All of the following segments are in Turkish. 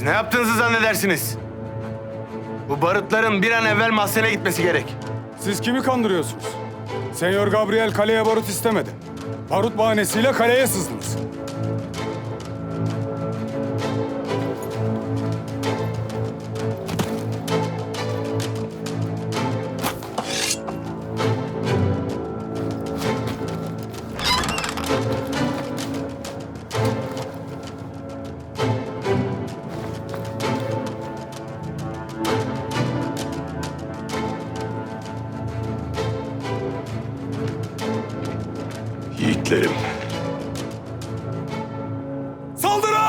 Siz ne yaptığınızı zannedersiniz? Bu barutların bir an evvel mahzene gitmesi gerek. Siz kimi kandırıyorsunuz? Senyor Gabriel kaleye barut istemedi. Barut bahanesiyle kaleye sızdınız. Yiğitlerim. Saldırın!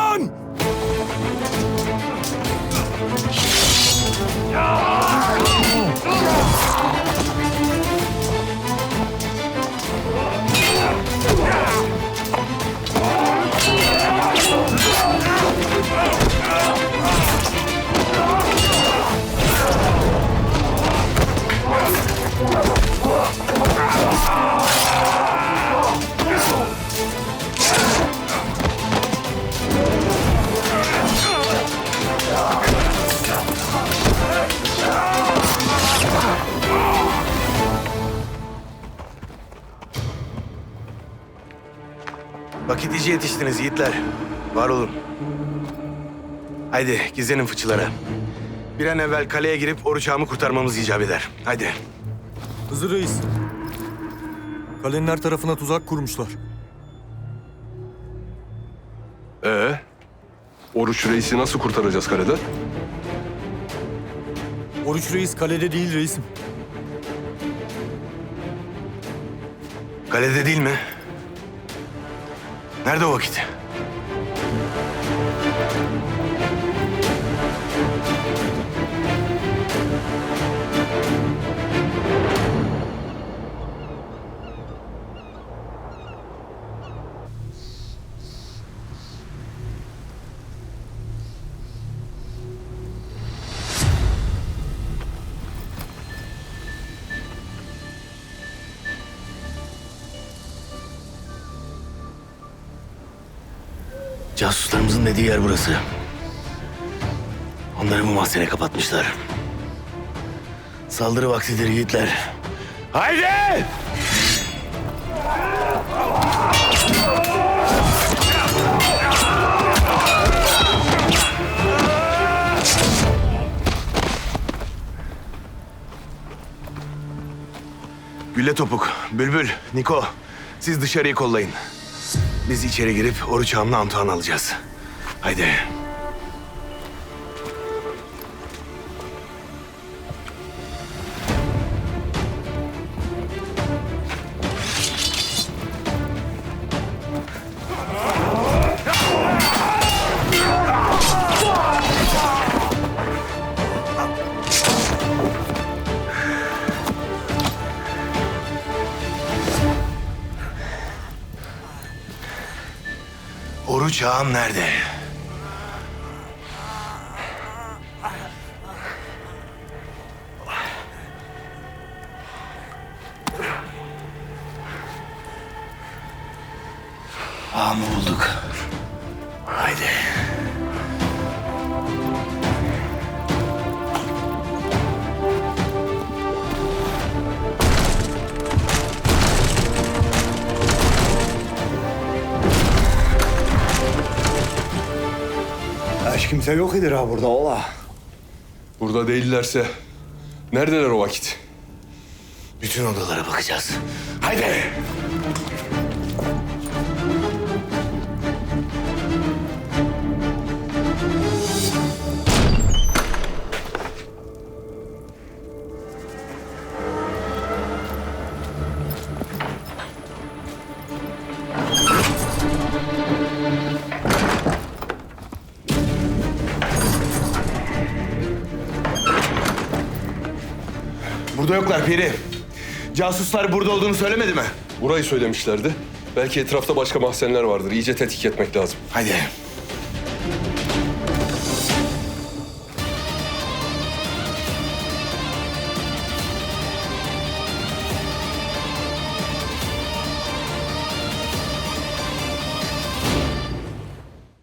Vakit iyice yetiştiniz yiğitler. Var olun. Haydi gizlenin fıçılara. Bir an evvel kaleye girip oruç ağamı kurtarmamız icap eder. Haydi. Hızır Reis. Kalenin her tarafına tuzak kurmuşlar. Ee, Oruç Reis'i nasıl kurtaracağız kaleden? Oruç Reis kalede değil reisim. Kalede değil mi? Nerede o vakit? Casuslarımızın dediği yer burası. Onları bu mahzene kapatmışlar. Saldırı vaktidir yiğitler. Haydi! Gülle Topuk, Bülbül, Niko siz dışarıyı kollayın. Biz içeri girip Oruç Ağam'la Antoine alacağız. Haydi. Oruç Ağam nerede? Ağamı bulduk. Haydi. Kimse yok idir ha burada ola. Burada değillerse neredeler o vakit? Bütün odalara bakacağız. Haydi. Burada yoklar Piri. Casuslar burada olduğunu söylemedi mi? Burayı söylemişlerdi. Belki etrafta başka mahzenler vardır. İyice tetkik etmek lazım. Haydi.